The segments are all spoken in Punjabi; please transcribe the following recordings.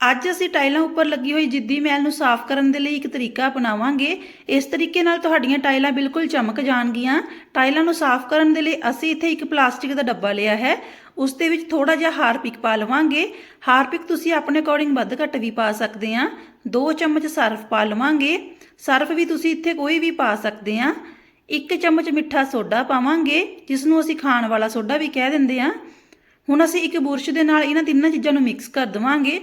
ਅੱਜ ਅਸੀਂ ਟਾਈਲਾਂ ਉੱਪਰ ਲੱਗੀ ਹੋਈ ਜਿੱਦੀ ਮੈਲ ਨੂੰ ਸਾਫ਼ ਕਰਨ ਦੇ ਲਈ ਇੱਕ ਤਰੀਕਾ ਅਪਣਾਵਾਂਗੇ। ਇਸ ਤਰੀਕੇ ਨਾਲ ਤੁਹਾਡੀਆਂ ਟਾਈਲਾਂ ਬਿਲਕੁਲ ਚਮਕ ਜਾਣਗੀਆਂ। ਟਾਈਲਾਂ ਨੂੰ ਸਾਫ਼ ਕਰਨ ਦੇ ਲਈ ਅਸੀਂ ਇੱਥੇ ਇੱਕ ਪਲਾਸਟਿਕ ਦਾ ਡੱਬਾ ਲਿਆ ਹੈ। ਉਸ ਦੇ ਵਿੱਚ ਥੋੜਾ ਜਿਹਾ ਹਾਰਪਿਕ ਪਾ ਲਵਾਂਗੇ। ਹਾਰਪਿਕ ਤੁਸੀਂ ਆਪਣੇ ਅਕੋਰਡਿੰਗ ਵੱਧ ਘੱਟ ਵੀ ਪਾ ਸਕਦੇ ਆ। 2 ਚਮਚ ਸਰਫ ਪਾ ਲਵਾਂਗੇ। ਸਰਫ ਵੀ ਤੁਸੀਂ ਇੱਥੇ ਕੋਈ ਵੀ ਪਾ ਸਕਦੇ ਆ। 1 ਚਮਚ ਮਿੱਠਾ ਸੋਡਾ ਪਾਵਾਂਗੇ, ਜਿਸ ਨੂੰ ਅਸੀਂ ਖਾਣ ਵਾਲਾ ਸੋਡਾ ਵੀ ਕਹਿ ਦਿੰਦੇ ਆ। ਹੁਣ ਅਸੀਂ ਇੱਕ ਬੁਰਸ਼ ਦੇ ਨਾਲ ਇਹਨਾਂ ਤਿੰਨਾਂ ਚੀਜ਼ਾਂ ਨੂੰ ਮਿਕਸ ਕਰ ਦਵਾਂਗੇ।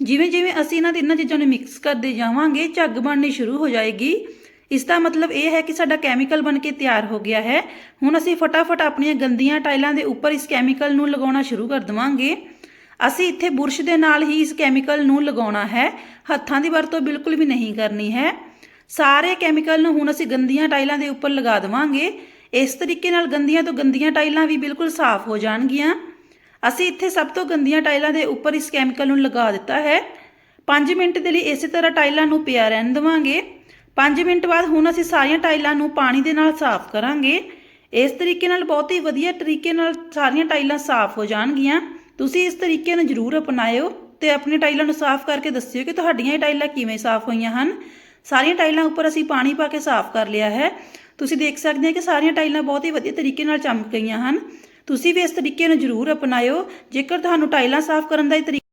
ਜਿਵੇਂ ਜਿਵੇਂ ਅਸੀਂ ਇਹਨਾਂ ਤਿੰਨਾਂ ਚੀਜ਼ਾਂ ਨੂੰ ਮਿਕਸ ਕਰਦੇ ਜਾਵਾਂਗੇ, ਝੱਗ ਬਣਨੀ ਸ਼ੁਰੂ ਹੋ ਜਾਏਗੀ। ਇਸ ਦਾ ਮਤਲਬ ਇਹ ਹੈ ਕਿ ਸਾਡਾ ਕੈਮੀਕਲ ਬਣ ਕੇ ਤਿਆਰ ਹੋ ਗਿਆ ਹੈ। ਹੁਣ ਅਸੀਂ ਫਟਾਫਟ ਆਪਣੀਆਂ ਗੰਦੀਆਂ ਟਾਈਲਾਂ ਦੇ ਉੱਪਰ ਇਸ ਕੈਮੀਕਲ ਨੂੰ ਲਗਾਉਣਾ ਸ਼ੁਰੂ ਕਰ ਦਵਾਂਗੇ। ਅਸੀਂ ਇੱਥੇ ਬੁਰਸ਼ ਦੇ ਨਾਲ ਹੀ ਇਸ ਕੈਮੀਕਲ ਨੂੰ ਲਗਾਉਣਾ ਹੈ। ਹੱਥਾਂ ਦੀ ਵਰਤੋਂ ਬਿਲਕੁਲ ਵੀ ਨਹੀਂ ਕਰਨੀ ਹੈ। ਸਾਰੇ ਕੈਮੀਕਲ ਨੂੰ ਹੁਣ ਅਸੀਂ ਗੰਦੀਆਂ ਟਾਈਲਾਂ ਦੇ ਉੱਪਰ ਲਗਾ ਦਵਾਂਗੇ। ਇਸ ਤਰੀਕੇ ਨਾਲ ਗੰਦੀਆਂ ਤੋਂ ਗੰਦੀਆਂ ਟਾਈਲਾਂ ਵੀ ਬਿਲਕੁਲ ਸਾਫ਼ ਹੋ ਜਾਣਗੀਆਂ। ਅਸੀਂ ਇੱਥੇ ਸਭ ਤੋਂ ਗੰਦੀਆਂ ਟਾਈਲਾਂ ਦੇ ਉੱਪਰ ਇਸ ਕੈਮੀਕਲ ਨੂੰ ਲਗਾ ਦਿੱਤਾ ਹੈ। 5 ਮਿੰਟ ਦੇ ਲਈ ਇਸੇ ਤਰ੍ਹਾਂ ਟਾਈਲਾਂ ਨੂੰ ਪਿਆ ਰਹਿਣ ਦੇਵਾਂਗੇ। 5 ਮਿੰਟ ਬਾਅਦ ਹੁਣ ਅਸੀਂ ਸਾਰੀਆਂ ਟਾਈਲਾਂ ਨੂੰ ਪਾਣੀ ਦੇ ਨਾਲ ਸਾਫ਼ ਕਰਾਂਗੇ। ਇਸ ਤਰੀਕੇ ਨਾਲ ਬਹੁਤ ਹੀ ਵਧੀਆ ਤਰੀਕੇ ਨਾਲ ਸਾਰੀਆਂ ਟਾਈਲਾਂ ਸਾਫ਼ ਹੋ ਜਾਣਗੀਆਂ। ਤੁਸੀਂ ਇਸ ਤਰੀਕੇ ਨੂੰ ਜ਼ਰੂਰ ਅਪਣਾਇਓ ਤੇ ਆਪਣੀ ਟਾਈਲਾਂ ਨੂੰ ਸਾਫ਼ ਕਰਕੇ ਦੱਸਿਓ ਕਿ ਤੁਹਾਡੀਆਂ ਇਹ ਟਾਈਲਾਂ ਕਿਵੇਂ ਸਾਫ਼ ਹੋਈਆਂ ਹਨ। ਸਾਰੀਆਂ ਟਾਈਲਾਂ ਉੱਪਰ ਅਸੀਂ ਪਾਣੀ ਪਾ ਕੇ ਸਾਫ਼ ਕਰ ਲਿਆ ਹੈ। ਤੁਸੀਂ ਦੇਖ ਸਕਦੇ ਹੋ ਕਿ ਸਾਰੀਆਂ ਟਾਈਲਾਂ ਬਹੁਤ ਹੀ ਵਧੀਆ ਤਰੀਕੇ ਨਾਲ ਚਮਕ ਗਈਆਂ ਹਨ। ਤੁਸੀਂ ਵੀ ਇਸ ਤਰੀਕੇ ਨੂੰ ਜ਼ਰੂਰ ਅਪਣਾਇਓ। ਜੇਕਰ ਤੁਹਾਨੂੰ ਟਾਈਲਾਂ ਸਾਫ਼ ਕਰਨ ਦਾ ਇਹ ਤਰੀਕਾ